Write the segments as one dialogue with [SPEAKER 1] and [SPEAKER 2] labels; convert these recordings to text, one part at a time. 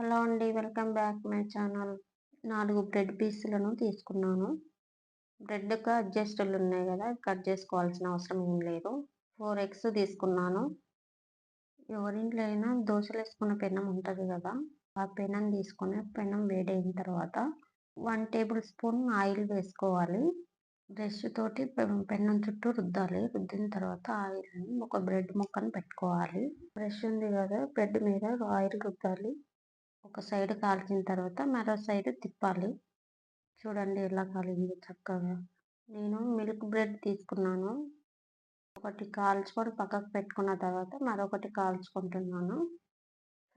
[SPEAKER 1] Hello అండి welcome back my channel. నాలుగు bread పీసులను తీసుకున్నాను. బ్రెడ్కి అడ్జస్టులు ఉన్నాయి కదా కట్ చేసుకోవాల్సిన అవసరం ఏం లేదు. ఫోర్ ఎగ్స్ తీసుకున్నాను. ఎవరింట్లో అయినా దోశలు వేసుకున్న పెనం ఉంటుంది కదా ఆ పెనం తీసుకొని పెనం వేడైన తర్వాత వన్ టేబుల్ స్పూన్ ఆయిల్ వేసుకోవాలి. బ్రష్ తోటి పెన్నం చుట్టూ రుద్దాలి. రుద్దిన తర్వాత ఆయిల్ని ఒక బ్రెడ్ ముక్కను పెట్టుకోవాలి. బ్రష్ ఉంది కదా బ్రెడ్ మీద ఆయిల్ రుద్దాలి. ఒక సైడ్ కాల్చిన తర్వాత మరో సైడ్ తిప్పాలి. చూడండి ఎలా కాలింది చక్కగా. నేను మిల్క్ బ్రెడ్ తీసుకున్నాను. ఒకటి కాల్చుకొని పక్కకు పెట్టుకున్న తర్వాత మరొకటి కాల్చుకుంటున్నాను.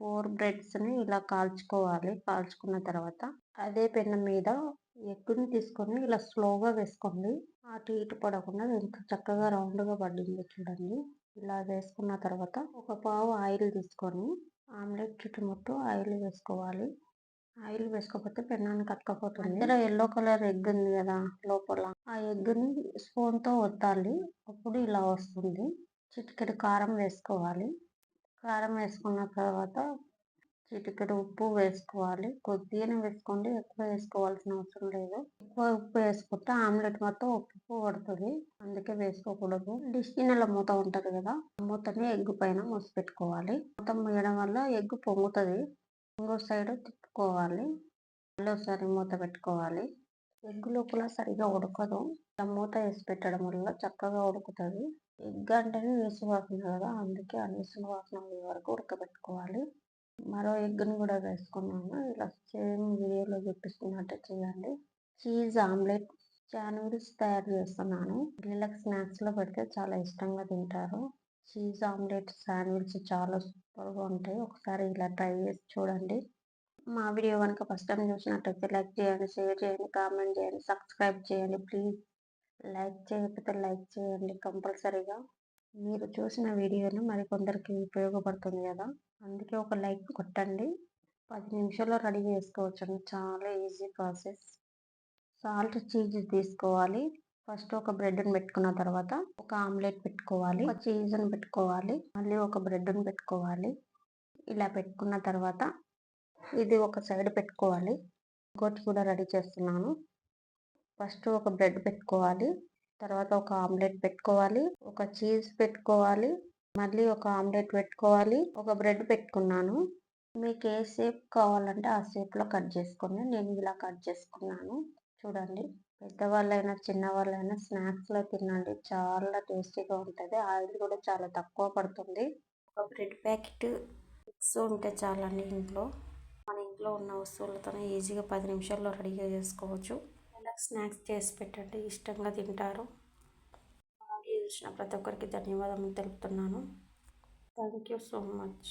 [SPEAKER 1] ఫోర్ బ్రెడ్స్ని ఇలా కాల్చుకోవాలి. కాల్చుకున్న తర్వాత అదే పెన్ను మీద ఎగ్గుని తీసుకొని ఇలా స్లోగా వేసుకోండి. అటు ఇటు పడకుండా ఎంత చక్కగా రౌండ్గా పడింది చూడండి. ఇలా వేసుకున్న తర్వాత ఒక పావు ఆయిల్ తీసుకొని ఆమ్లెట్ చుట్టుముట్టు ఆయిల్ వేసుకోవాలి. ఆయిల్ వేసుకోకపోతే పెన్నాన్ని కట్టుకోపోతుంది ఇందులో ఎల్లో కలర్ ఎగ్ ఉంది కదా లోపల. ఆ ఎగ్ని స్పూన్తో ఒత్తాలి. అప్పుడు ఇలా వస్తుంది. చిటికెడు కారం వేసుకోవాలి. కారం వేసుకున్న తర్వాత చిటికెడు ఉప్పు వేసుకోవాలి. కొద్దిగానే వేసుకోండి. ఎక్కువ వేసుకోవాల్సిన అవసరం లేదు. ఎక్కువ ఉప్పు వేసుకుంటే ఆమ్లెట్ మొత్తం ఉప్పు పడుతుంది. అందుకే వేసుకోకూడదు. డిష్ గిన్నెల మూత ఉంటుంది కదా మూతని ఎగ్గు పైన మూసి పెట్టుకోవాలి మూత వేయడం వల్ల ఎగ్గు పొంగుతుంది. ఇంకో సైడ్ తిప్పుకోవాలి. మళ్ళీ ఒకసారి మూత పెట్టుకోవాలి. ఎగ్ లోపల సరిగా ఉడకదు. ఇలా మూత వేసి పెట్టడం వల్ల చక్కగా ఉడుకుతుంది. ఎగ్ అంటేనే వేసి వాసన కదా అందుకే ఆ వేసిన వాసన వరకు ఉడకబెట్టుకోవాలి. మరో ఎగ్గుని కూడా వేసుకున్నాను. ఇలా సేమ్ వీడియోలో చూపిస్తున్నట్టు చేయండి. చీజ్ ఆమ్లెట్ శాండ్విచ్ తయారు చేస్తున్నాను. పిల్లలకు స్నాక్స్లో పెడితే చాలా ఇష్టంగా తింటారు. చీజ్ ఆమ్లెట్ శాండ్విచ్ చాలా సూపర్గా ఉంటాయి. ఒకసారి ఇలా ట్రై చేసి చూడండి. మా వీడియో కనుక ఫస్ట్ టైం చూసినట్టయితే లైక్ చేయండి షేర్ చేయండి కామెంట్ చేయండి సబ్స్క్రైబ్ చేయండి. ప్లీజ్ లైక్ చేయకపోతే లైక్ చేయండి కంపల్సరీగా. మీరు చూసిన వీడియోను మరికొందరికి ఉపయోగపడుతుంది కదా. అందుకే ఒక లైక్ కొట్టండి. పది నిమిషాల్లో రెడీ చేసుకోవచ్చండి. చాలా ఈజీ ప్రాసెస్. సాల్ట్ చీజ్ తీసుకోవాలి. ఫస్ట్ ఒక బ్రెడ్ని పెట్టుకున్న తర్వాత ఒక ఆమ్లెట్ పెట్టుకోవాలి. ఒక చీజ్ని పెట్టుకోవాలి. మళ్ళీ ఒక బ్రెడ్ని పెట్టుకోవాలి. ఇలా పెట్టుకున్న తర్వాత ఇది ఒక సైడ్ పెట్టుకోవాలి. ఇంకోటి కూడా రెడీ చేస్తున్నాను. ఫస్ట్ ఒక బ్రెడ్ పెట్టుకోవాలి. తర్వాత ఒక ఆమ్లెట్ పెట్టుకోవాలి. ఒక చీజ్ పెట్టుకోవాలి. మళ్ళీ ఒక ఆమ్లెట్ పెట్టుకోవాలి. ఒక బ్రెడ్ పెట్టుకున్నాను. మీకు ఏ షేప్ కావాలంటే ఆ షేప్లో కట్ చేసుకోండి. నేను ఇలా కట్ చేసుకున్నాను. చూడండి. పెద్దవాళ్ళైనా చిన్నవాళ్ళైనా స్నాక్స్లో తినండి. చాలా టేస్టీగా ఉంటుంది. ఆయిల్ కూడా చాలా తక్కువ పడుతుంది. ఒక బ్రెడ్ ప్యాకెట్ మిక్స్ ఉంటే చాలండి ఇంట్లో. మన ఇంట్లో ఉన్న వస్తువులతో ఈజీగా పది నిమిషాల్లో రెడీగా చేసుకోవచ్చు. స్నాక్స్ చేసి పెట్టండి? ఇష్టంగా తింటారు. చూసిన ప్రతి ఒక్కరికి ధన్యవాదములు తెలుపుతున్నాను. Thank you so much